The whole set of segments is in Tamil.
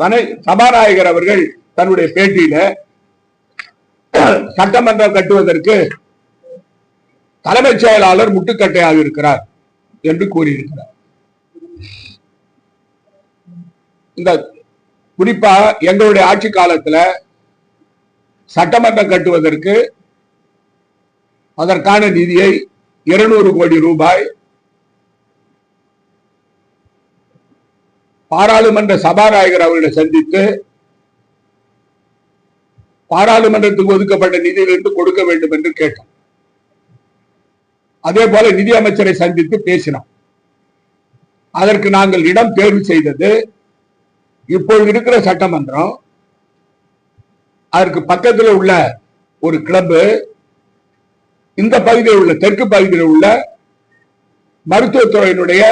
தனை சபாநாயகர் அவர்கள் தன்னுடைய பேட்டியில சட்டமன்றம் கட்டுவதற்கு தலைமைச் செயலாளர் முட்டுக்கட்டையாக இருக்கிறார் என்று கூறியிருக்கிறார். இந்த குறிப்பா எங்களுடைய ஆட்சி காலத்துல சட்டமன்றம் கட்டுவதற்கு அதற்கான நிதியை இருநூறு கோடி ரூபாய் பாராளுமன்ற சபாநாயகர் அவர்களை சந்தித்து பாராளுமன்றத்துக்கு ஒதுக்கப்பட்ட நிதியிலிருந்து கொடுக்க வேண்டும் என்று கேட்டோம். அதே போல நிதி அமைச்சரை சந்தித்து பேசினோம். அதற்கு நாங்கள் இடம் தேர்வு செய்தது இப்பொழுது இருக்கிற சட்டமன்றம் அதற்கு பக்கத்தில் உள்ள ஒரு கிளப்பு இந்த பகுதியில் உள்ள தெற்கு பகுதியில் உள்ள மருத்துவத்துறையினுடைய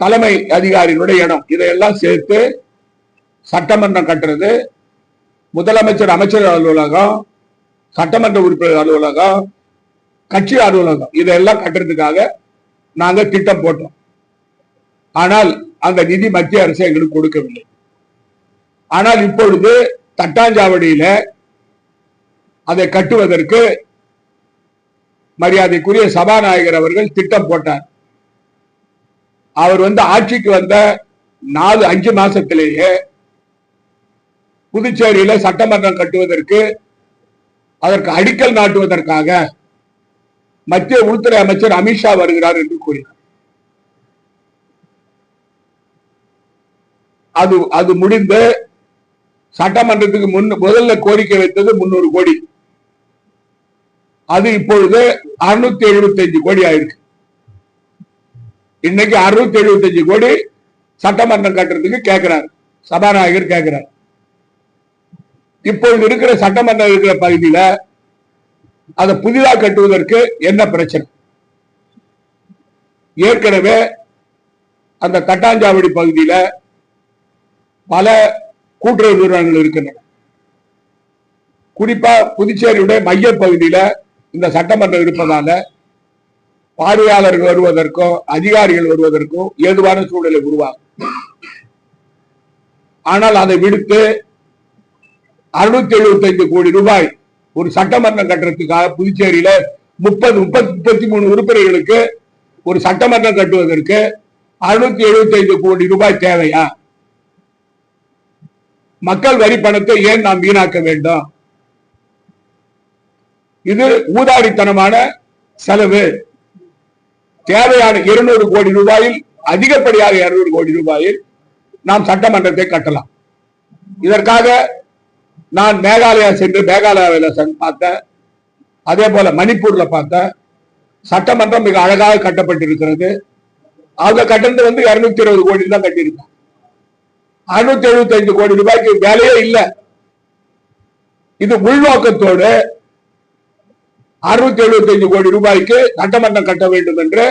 தலைமை அதிகாரிகளுடைய இடம். இதையெல்லாம் சேர்த்து சட்டமன்றம் கட்டுறது. முதலமைச்சர் அமைச்சர் அலுவலகம் சட்டமன்ற உறுப்பினர் அலுவலகம் கட்சி அலுவலகம். இதெல்லாம் கட்டுறதுக்காக நாங்கள் திட்டம் போட்டோம். ஆனால் அந்த நிதி மத்திய அரசு எங்களுக்கு கொடுக்கவில்லை. ஆனால் இப்பொழுது தட்டாஞ்சாவடியில அதை கட்டுவதற்கு மரியாதைக்குரிய சபாநாயகர் அவர்கள் திட்டம் போட்டார். அவர் வந்து ஆட்சிக்கு வந்த நாலு அஞ்சு மாசத்திலேயே புதுச்சேரியில சட்டமன்றம் கட்டுவதற்கு அதற்கு அடிக்கல் நாட்டுவதற்காக மத்திய உள்துறை அமைச்சர் அமித்ஷா வருகிறார் என்று கூறினார். அது அது முடிந்து சட்டமன்றத்துக்கு முன் முதல்ல கோரிக்கை வைத்தது முன்னூறு கோடி. அது இப்பொழுது அறுநூத்தி எழுபத்தி அஞ்சு கோடி ஆயிருக்கு. இன்னைக்கு அறுநூத்தி எழுபத்தஞ்சு கோடி சட்டமன்றம் கட்டுறதுக்கு கேட்கிறார் சபாநாயகர் கேட்கிறார் இப்பொழுது இருக்கிற சட்டமன்றம் இருக்கிற பகுதியில அதை புதிதாக கட்டுவதற்கு என்ன பிரச்சனை? ஏற்கனவே அந்த தட்டாஞ்சாவடி பகுதியில பல கூட்டுறவு நிறுவனங்கள் இருக்கின்றன. குறிப்பா புதுச்சேரியுடைய மைய பகுதியில இந்த சட்டமன்றம் இருப்பதால பார்வையாளர்கள் வருவதற்கும் அதிகாரிகள் வருவதற்கும் ஏதுவான சூழலை உருவாகும். ஆனால் அதை விடுத்து அறுநூத்தி எழுபத்தி ஐந்து கோடி ரூபாய் ஒரு சட்டமன்றம் கட்டுறதுக்காக புதுச்சேரியில முப்பது முப்பத்தி முப்பத்தி மூணு உறுப்பினர்களுக்கு ஒரு சட்டமன்றம் கட்டுவதற்கு அறுநூத்தி எழுபத்தி ஐந்து கோடி ரூபாய் தேவையா? மக்கள் வரி பணத்தை ஏன் நாம் வீணாக்க வேண்டும்? இது ஊதாரித்தனமான செலவு. தேவையான இருநூறு கோடி ரூபாயில் அதிகப்படியாக இருநூறு கோடி ரூபாயில் நாம் சட்டமன்றத்தை கட்டலாம். இதற்காக நான் மேகாலயா சென்று மேகாலயாவில் பார்த்தேன் அதே போல மணிப்பூர்ல பார்த்தேன் சட்டமன்றம் மிக அழகாக கட்டப்பட்டிருக்கிறது. அவங்க கட்டினது வந்து இருநூத்தி இருபது கோடி தான் கட்டியிருக்காங்க. அறுநூத்தி எழுபத்தி ஐந்து கோடி ரூபாய்க்கு வேலையே இல்லை. இது உள்நோக்கத்தோடு அறுநூத்தி எழுபத்தி கோடி ரூபாய்க்கு சட்டமன்றம் கட்ட வேண்டும் என்று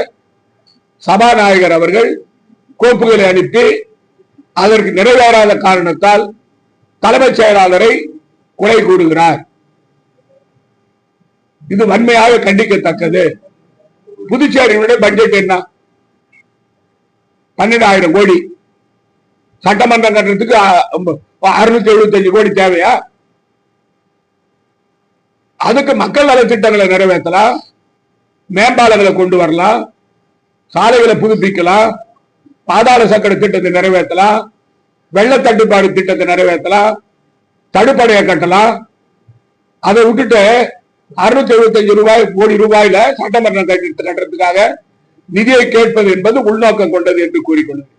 சபாநாயகர் அவர்கள் கோப்புகளை அனுப்பி அதற்கு நிறைவேறாத காரணத்தால் தலைமைச் செயலாளரை குறை கூறுகிறார். இது வன்மையாக கண்டிக்கத்தக்கது. புதுச்சேரியினுடைய பட்ஜெட் என்ன? பன்னெண்டாயிரம் கோடி. சட்டமன்றம் கட்டுறதுக்கு அறுநூத்தி எழுபத்தி அஞ்சு கோடி தேவையா? அதுக்கு மக்கள் நல திட்டங்களை நிறைவேற்றலாம் மேம்பாலங்களை கொண்டு வரலாம் சாலைகளை புதுப்பிக்கலாம் பாதாள சக்கர திட்டத்தை நிறைவேற்றலாம் வெள்ள தட்டுப்பாடு திட்டத்தை நிறைவேற்றலாம் தடுப்படையை கட்டலாம். அதை விட்டுட்டு அறுநூத்தி எழுபத்தஞ்சு ரூபாய் கோடி ரூபாயில சட்டமன்றம் கட்டி கட்டுறதுக்காக நிதியை கேட்பது என்பது உள்நோக்கம் கொண்டது என்று கூறிக்கொள்ளும்